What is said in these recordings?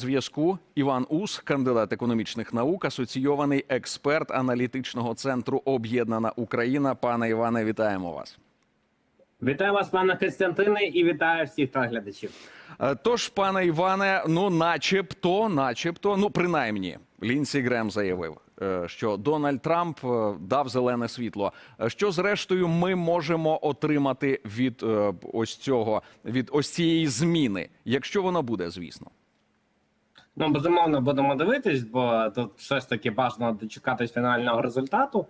Зв'язку Іван Ус, кандидат економічних наук, асоційований експерт аналітичного центру Об'єднана Україна. Пане Іване, вітаємо вас. Вітаю вас, пане Костянтине, і вітаю всіх телеглядачів. Е, Тож, пане Іване, ну, начебто, начебто, ну принаймні, Лінсі Грем заявив, е, що Дональд Трамп е, дав зелене світло. Що зрештою ми можемо отримати від ось цього, від ось цієї зміни, якщо вона буде, звісно. Ну, безумовно, будемо дивитись, бо тут все ж таки бажано дочекатись фінального результату.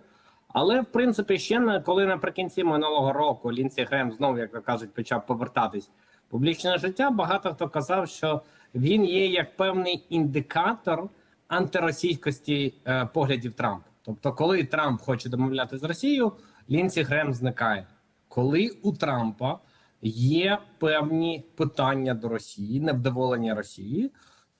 Але в принципі, ще на коли наприкінці минулого року Лінсі Грем знову, як кажуть, почав повертатись в публічне життя. Багато хто казав, що він є як певний індикатор антиросійськості е, поглядів Трампа. Тобто, коли Трамп хоче домовляти з Росією, Лінсі Грем зникає. Коли у Трампа є певні питання до Росії, невдоволення Росії,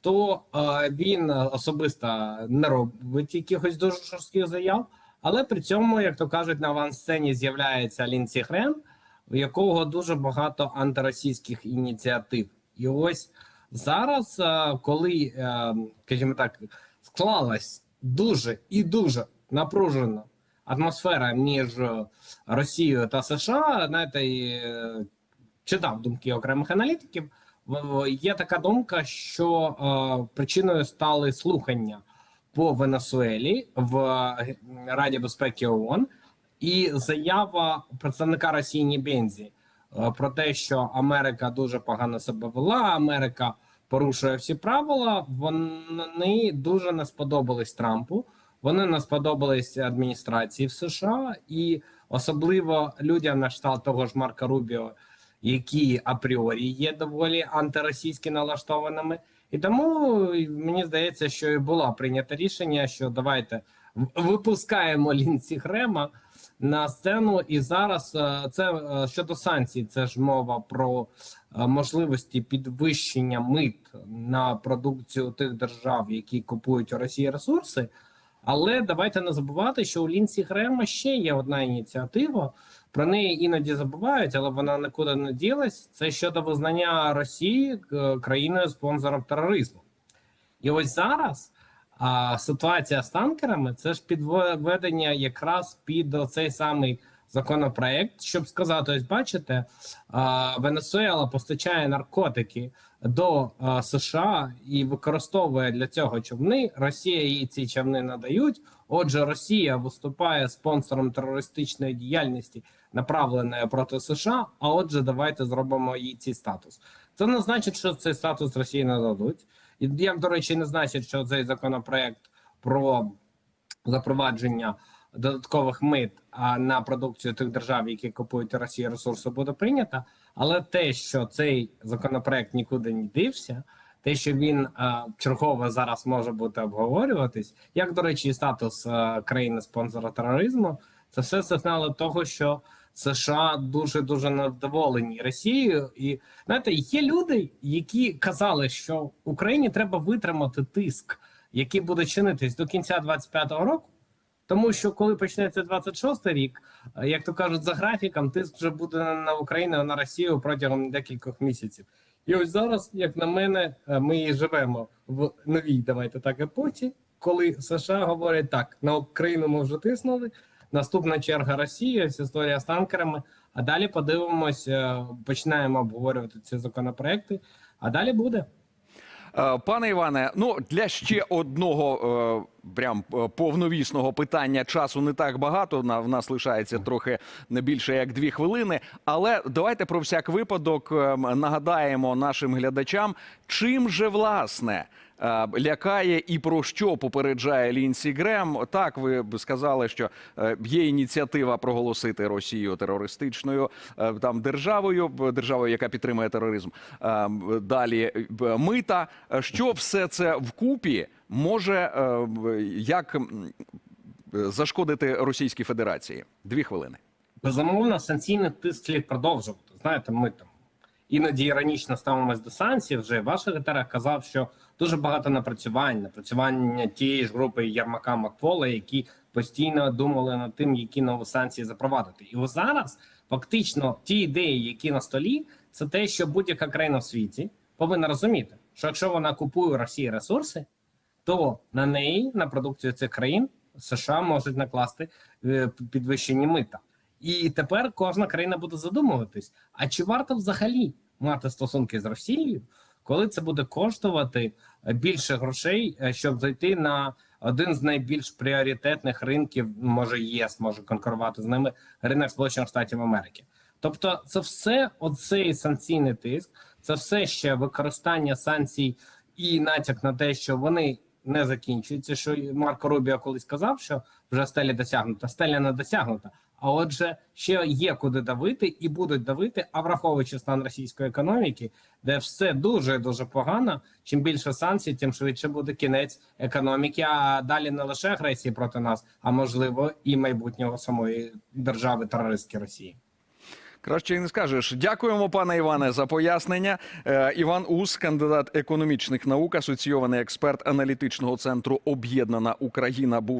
то е, він особисто не робить якихось дуже жорстких заяв. Але при цьому, як то кажуть, на авансцені з'являється Лінсі Грем, у якого дуже багато антиросійських ініціатив. І ось зараз, е, коли, е, скажімо так, склалась дуже і дуже напружена атмосфера між е, Росією та США, знаєте, е, читав думки окремих аналітиків. В- Є така думка, що е, причиною стали слухання по Венесуелі в е, Раді безпеки ООН і заява представника Росії Нібензі е, про те, що Америка дуже погано себе вела, Америка порушує всі правила. Вони дуже не сподобались Трампу. Вони не сподобались адміністрації в США, і особливо людям на кшталт того ж Марка Рубіо, які апріорі є доволі антиросійськи налаштованими. І тому мені здається, що і було прийнято рішення, що давайте випускаємо Лінсі Грема на сцену. І зараз е, це е, щодо санкцій, це ж мова про е, можливості підвищення мит на продукцію тих держав, які купують у Росії ресурси. Але давайте не забувати, що у лінці Грема ще є одна ініціатива. Про неї іноді забувають, але вона нікуди не ділась. Це щодо визнання Росії е, країною спонсором тероризму. І ось зараз а, ситуація з танкерами це ж підведення якраз під цей самий законопроект, щоб сказати: ось бачите, Венесуела постачає наркотики до США і використовує для цього човни. Росія їй ці човни надають. Отже, Росія виступає спонсором терористичної діяльності, направленої проти США. А отже, давайте зробимо їй цей статус. Це не значить, що цей статус Росії не дадуть. І як до речі, не значить, що цей законопроект про запровадження додаткових мит на продукцію тих держав, які купують Росії ресурси, буде прийнято. Але те, що цей законопроект нікуди не дився, те, що він а, чергово зараз може бути обговорюватись, як до речі, статус країни спонсора тероризму, це все сигнали того, що США дуже дуже невдоволені Росією, і знаєте, є люди, які казали, що Україні треба витримати тиск, який буде чинитись до кінця 25-го року. Тому що коли почнеться 26-й рік, е, як то кажуть, за графіком тиск вже буде на Україну, на Росію протягом декількох місяців. І ось зараз, як на мене, е, ми живемо в новій, давайте так епоці, коли США говорять так: на Україну ми вже тиснули. Наступна черга Росії, ось історія з танкерами. А далі подивимось, е, починаємо обговорювати ці законопроекти. А далі буде. Пане Іване, ну для ще одного прям е, повновісного питання часу не так багато. На в нас лишається трохи не більше як дві хвилини. Але давайте про всяк випадок е, нагадаємо нашим глядачам, чим же власне. е, Лякає і про що попереджає Лінсі Грем. Так, ви сказали, що е, є ініціатива проголосити Росію терористичною е, там державою, державою, яка підтримує тероризм. Е, Далі мита. Що все це вкупі може е, як зашкодити Російській Федерації? Дві хвилини. Безумовно, санкційний тиск слід продовжувати. Знаєте, ми там іноді іронічно ставимось до санкцій. Вже ваш секретар казав, що дуже багато напрацювань, напрацювання тієї ж групи Єрмака Макфола, які постійно думали над тим, які нові санкції запровадити. І ось зараз фактично ті ідеї, які на столі, це те, що будь-яка країна в світі повинна розуміти, що якщо вона купує Росії ресурси, то на неї, на продукцію цих країн, США можуть накласти е, підвищені мита. І тепер кожна країна буде задумуватись: а чи варто взагалі мати стосунки з Росією, коли це буде коштувати е, більше грошей, е, щоб зайти на один з найбільш пріоритетних ринків, може ЄС може конкурувати з ними, ринок Сполучених Штатів Америки. Тобто, це все оцей санкційний тиск, це все ще використання санкцій і натяк на те, що вони не закінчуються. Що Марко Рубіо колись казав, що вже стеля досягнута, стеля не досягнута. А отже, ще є куди давити і будуть давити. А враховуючи стан російської економіки, де все дуже дуже погано. Чим більше санкцій, тим швидше буде кінець економіки. А далі не лише агресії проти нас, а можливо і майбутнього самої держави терористки Росії. Краще і не скажеш. Дякуємо, пане Іване, за пояснення. Е, Іван Ус, кандидат економічних наук, асоційований експерт аналітичного центру Об'єднана Україна, був